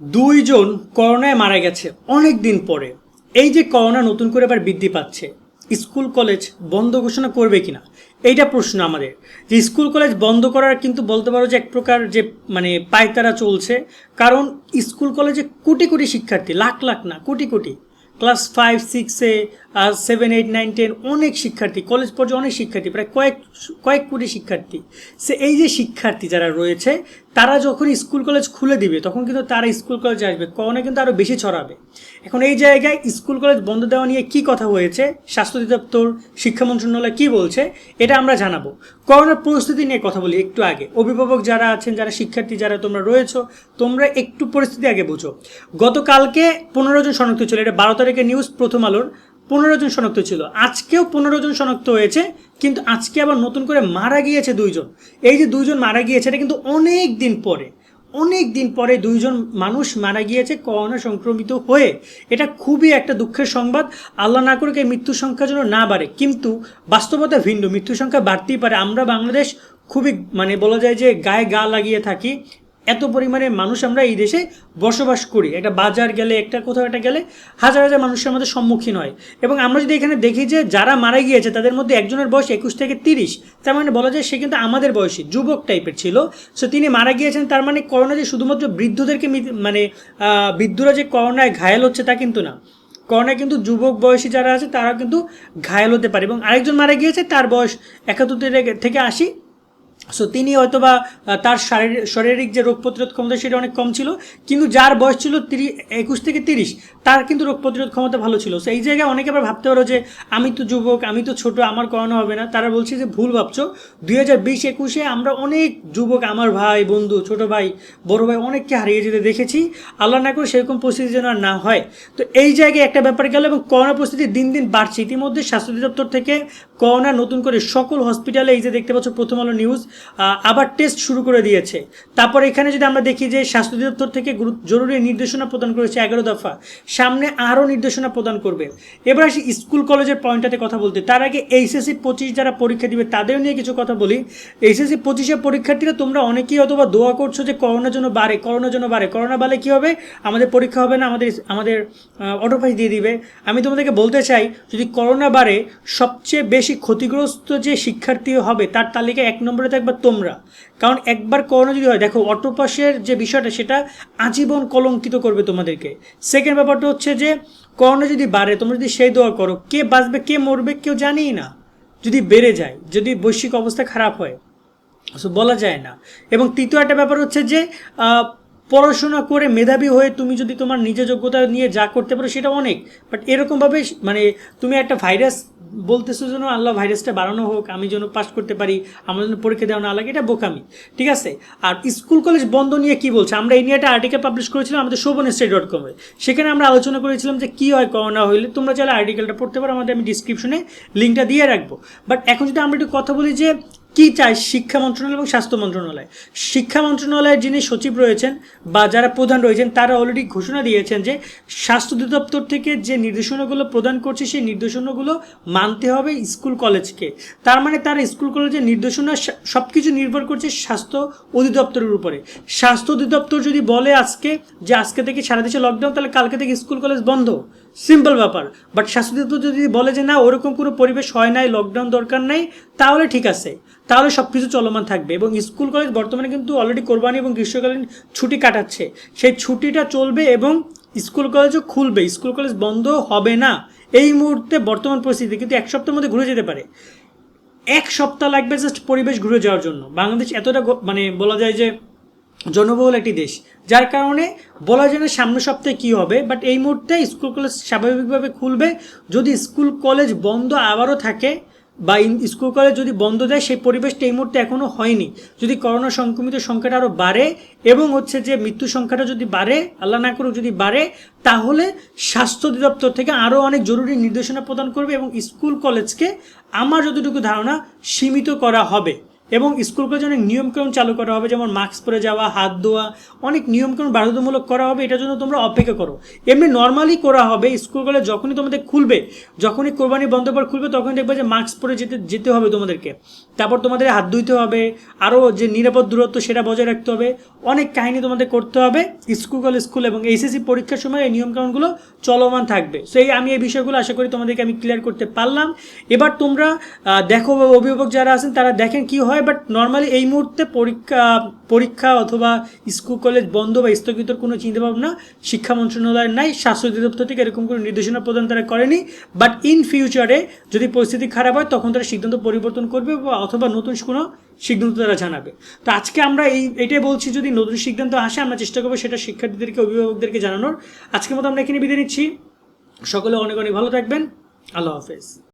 দুইজন করোনায় মারা গেছে অনেক দিন পরে। এই যে করোনা নতুন করে আবার বৃদ্ধি পাচ্ছে, স্কুল, কলেজ বন্ধ ঘোষণা করবে কিনা, এইটা প্রশ্ন আমাদের। যে স্কুল, কলেজ বন্ধ করার কিন্তু বলতে পারো যে এক প্রকার যে মানে পায়তারা চলছে। কারণ স্কুল, কলেজে কোটি কোটি শিক্ষার্থী, লাখ লাখ না, কোটি কোটি, ক্লাস ফাইভ, সিক্সে আর সেভেন এইট নাইন টেন অনেক শিক্ষার্থী কলেজ পর্যায়ে অনেক শিক্ষার্থী, প্রায় কয়েক কয়েক কোটি শিক্ষার্থী। সে এই যে শিক্ষার্থী যারা রয়েছে, তারা যখন স্কুল কলেজ খুলে দিবে, তখন কিন্তু তারা স্কুল কলেজে আসবে করোনা কিন্তু আরও বেশি ছড়াবে। এখন এই জায়গায় স্কুল কলেজ বন্ধ দেওয়া নিয়ে কি কথা হয়েছে, স্বাস্থ্য অধিদপ্তর, শিক্ষা মন্ত্রণালয় কী বলছে, এটা আমরা জানাব। করোনার পরিস্থিতি নিয়ে কথা বলি একটু আগে। অভিভাবক যারা আছেন, যারা শিক্ষার্থী যারা তোমরা রয়েছো, তোমরা একটু পরিস্থিতি আগে বুঝো। গতকালকে পনেরো জন শনাক্ত ছিল এটা বারো তারিখের নিউজ প্রথম আলোর। পনেরো জন শনাক্ত ছিল আজকেও পনেরো জন শনাক্ত হয়েছে, কিন্তু আজকে আবার নতুন করে মারা গিয়েছে দুইজন। এই যে দুইজন মারা গিয়েছে, এটা কিন্তু অনেক দিন পরে, অনেক দিন পরে দুইজন মানুষ মারা গিয়েছে করোনা সংক্রমিত হয়ে। এটা খুবই একটা দুঃখের সংবাদ। আল্লাহ না করুক এই মৃত্যুর সংখ্যা যেন না বাড়ে, কিন্তু বাস্তবতা ভিন্ন, মৃত্যুর সংখ্যা বাড়তেই পারে। আমরা বাংলাদেশ খুবই মানে বলা যায় যে গায়ে গা লাগিয়ে থাকি। এত পরিমাণে মানুষ আমরা এই দেশে বসবাস করি। একটা বাজার গেলে, একটা কোথাও একটা গেলে হাজার হাজার মানুষের আমাদের সম্মুখীন হয়। এবং আমরা যদি এখানে দেখি যে যারা মারা গিয়েছে, তাদের মধ্যে একজনের বয়স একুশ থেকে তিরিশ। তার মানে বলা যায় সে কিন্তু আমাদের বয়সী, যুবক টাইপের ছিল। সো তিনি মারা গিয়েছেন, তার মানে করোনা যে শুধুমাত্র বৃদ্ধদেরকে মানে বৃদ্ধরা যে করোনায় ঘায়েল হচ্ছে তা কিন্তু না। করোনায় কিন্তু যুবক বয়সী যারা আছে তারা কিন্তু ঘায়েল হতে পারে। এবং আরেকজন মারা গিয়েছে, তার বয়স একাত্তর থেকে আশি। সো তিনি হয়তো বা তার শারীরিক যে রোগ প্রতিরোধ ক্ষমতা সেটা অনেক কম ছিল, কিন্তু যার বয়স ছিল তিরি, একুশ থেকে তিরিশ, তার কিন্তু রোগ প্রতিরোধ ক্ষমতা ভালো ছিল। সো এই জায়গায় অনেকে আবার ভাবতে পারো যে, আমি তো যুবক, আমি তো ছোট, আমার করানো হবে না। তারা বলছে যে, ভুল ভাবছ। দুই হাজার বিশ একুশে আমরা অনেক যুবক, আমার ভাই, বন্ধু, ছোট ভাই, বড় ভাই অনেককে হারিয়ে যেতে দেখেছি। আল্লাহ না করে সেরকম পরিস্থিতি যেন আর না হয়। তো এই জায়গায় একটা ব্যাপার গেল এবং করোনা পরিস্থিতি দিন দিন বাড়ছে। ইতিমধ্যে স্বাস্থ্য অধিদপ্তর থেকে করোনা নতুন করে সকল হসপিটালে এই যে দেখতে পাচ্ছ প্রথম আলো নিউজ আবার টেস্ট শুরু করে দিয়েছে। তারপর এখানে যদি আমরা দেখি যে স্বাস্থ্য অধিদপ্তর থেকে জরুরি নির্দেশনা প্রদান করেছে এগারো দফা, সামনে আরও নির্দেশনা প্রদান করবে। এবার আসি স্কুল কলেজের পয়েন্টটাতে কথা বলতে। তার আগে এইচএসসি পঁচিশ যারা পরীক্ষা দিবে তাদের নিয়ে কিছু কথা বলি। এইচএসসি পঁচিশের পরীক্ষার্থীরা, তোমরা অনেকেই অথবা দোয়া করছ যে করোনার জন্য বাড়ে, করোনার জন্য বাড়ে। করোনা বাড়লে কী হবে? আমাদের পরীক্ষা হবে না, আমাদের আমাদের অটোপাস দিয়ে দিবে। আমি তোমাদেরকে বলতে চাই, যদি করোনা বাড়ে, সবচেয়ে বেশি ক্ষতিগ্রস্ত যে শিক্ষার্থী হবে, তার তালিকায় এক নম্বরে থাকবে তোমরা? কারণ একবার করোনা যদি হয়, দেখো, অটোপাসের যে বিষয়টা, সেটা আজীবন কলঙ্কিত করবে তোমাদেরকে। সেকেন্ড ব্যাপারটা হচ্ছে যে, করোনা যদি বাড়ে, তোমরা যদি সেই দোয়া করো, কে বাঁচবে, কে মরবে, কেউ জানেই না। যদি বেড়ে যায়, যদি বৈশ্বিক অবস্থা খারাপ হয়। বলা যায় না। এবং তৃতীয় একটা ব্যাপার হচ্ছে যে পড়াশোনা করে মেধাবী হয়ে তুমি যদি তোমার নিজের যোগ্যতা নিয়ে যা করতে পারো, সেটা অনেক। বাট এরকমভাবে মানে তুমি একটা ভাইরাস বলতেছো যেন, আল্লাহ ভাইরাসটা বাড়ানো হোক, আমি যেন পাস করতে পারি, আমার জন্য পরীক্ষা দেওয়া না লাগে, এটা বোকামি। ঠিক আছে? আর স্কুল কলেজ বন্ধ নিয়ে কি বলছে? আমরা এই একটা আর্টিকেল পাবলিশ করেছিলাম আমাদের শোভন স্টেট ডট কমে সেখানে আমরা আলোচনা করেছিলাম যে কী হয় করোনা হইলে। তোমরা চাইলে আর্টিকেলটা পড়তে পারো, আমাদের আমি ডিসক্রিপশনে লিঙ্কটা দিয়ে রাখব। বাট এখন যদি আমরা একটু কথা বলি যে কি চাই শিক্ষা মন্ত্রণালয় এবং স্বাস্থ্য মন্ত্রণালয়? শিক্ষা মন্ত্রণালয়ের যিনি সচিব রয়েছেন বা যারা প্রধান রয়েছেন, তারা অলরেডি ঘোষণা দিয়েছেন যে স্বাস্থ্য অধিদপ্তর থেকে যে নির্দেশনাগুলো প্রদান করছে, সেই নির্দেশনাগুলো মানতে হবে স্কুল কলেজকে। তার মানে তার স্কুল কলেজের নির্দেশনা সব কিছু নির্ভর করছে স্বাস্থ্য অধিদপ্তরের উপরে। স্বাস্থ্য অধিদপ্তর যদি বলে আজকে যে আজকে থেকে সারা দেশে লকডাউন তাহলে কালকে থেকে স্কুল কলেজ বন্ধ। সিম্পল ব্যাপার। বাট স্বাস্থ্য অধিদপ্তর যদি বলে যে, না, ওরকম কোনো পরিবেশ হয় নাই লকডাউন দরকার নাই, তাহলে ঠিক আছে। তাহলে সব কিছু চলমান থাকবে এবং স্কুল, কলেজ বর্তমানে কিন্তু অলরেডি কোরবানি এবং গ্রীষ্মকালীন ছুটি কাটাচ্ছে। সেই ছুটিটা চলবে এবং স্কুল, কলেজও খুলবে। স্কুল, কলেজ বন্ধ হবে না। এই মুহূর্তে বর্তমান পরিস্থিতি, কিন্তু এক সপ্তাহের মধ্যে ঘুরে যেতে পারে। এক সপ্তাহ লাগবে জাস্ট পরিবেশ ঘুরে যাওয়ার জন্য। বাংলাদেশ এতটা মানে বলা যায় যে জনবহুল একটি দেশ। যার কারণে বলা যায় না সামনের সপ্তাহে কী হবে বাট এই মুহূর্তে স্কুল কলেজ স্বাভাবিকভাবে খুলবে। যদি স্কুল কলেজ বন্ধ আবারও থাকে বা স্কুল কলেজ যদি বন্ধ দেয়, সেই পরিবেশটা এই মুহূর্তে এখনও হয়নি। যদি করোনা সংক্রমিত সংখ্যাটা আরও বাড়ে এবং হচ্ছে যে মৃত্যু সংখ্যাটা যদি বাড়ে, আল্লাহ না করুক যদি বাড়ে, তাহলে স্বাস্থ্য অধিদপ্তর থেকে আরও অনেক জরুরি নির্দেশনা প্রদান করবে এবং স্কুল কলেজকে আমার যতটুকু ধারণা সীমিত করা হবে। এবং স্কুল কলেজে অনেক নিয়মকানুন চালু করা হবে, যেমন মাস্ক পরে যাওয়া, হাত ধোয়া, অনেক নিয়মকানুন বাধ্যতামূলক করা হবে এটার জন্য তোমরা অপেক্ষা করো। এমনি নর্মালি করা হবে স্কুল কলেজ যখনই তোমাদের খুলবে, যখনই কোরবানি বন্ধ পর খুলবে, তখনই দেখবে যে মাস্ক পরে যেতে যেতে হবে তোমাদেরকে। তারপর তোমাদের হাত ধুইতে হবে, আরও যে নিরাপদ দূরত্ব সেটা বজায় রাখতে হবে, অনেক কাহিনী তোমাদের করতে হবে, স্কুল স্কুল এবং এইচএসসি পরীক্ষার সময় এই নিয়মকানুনগুলো চলমান থাকবে। সো এই আমি এই বিষয়গুলো আশা করি তোমাদেরকে আমি ক্লিয়ার করতে পারলাম। এবার তোমরা দেখো অভিভাবক যারা আছেন, তারা দেখেন কি হয় বাট নর্মালি এই মুহূর্তে পরীক্ষা পরীক্ষা অথবা স্কুল, কলেজ বন্ধ বা স্থগিতর কোনো চিন্তাভাবনা শিক্ষা মন্ত্রণালয়ের নাই, স্বাস্থ্য অধিদপ্তর থেকে এরকম কোনো নির্দেশনা প্রদান তারা করেনি। বাট ইন ফিউচারে যদি পরিস্থিতি খারাপ হয়, তখন তারা সিদ্ধান্ত পরিবর্তন করবে বা অথবা নতুন কোনো সিদ্ধান্ত তারা জানাবে। তো আজকে আমরা এই, এটাই বলছি, যদি নতুন সিদ্ধান্ত আসে, আমরা চেষ্টা করব সেটা শিক্ষার্থীদেরকে, অভিভাবকদেরকে জানানোর। আজকের মতো আমরা এখানে বিদায় নিচ্ছি। সকলে অনেক অনেক ভালো থাকবেন। আল্লাহ হাফেজ।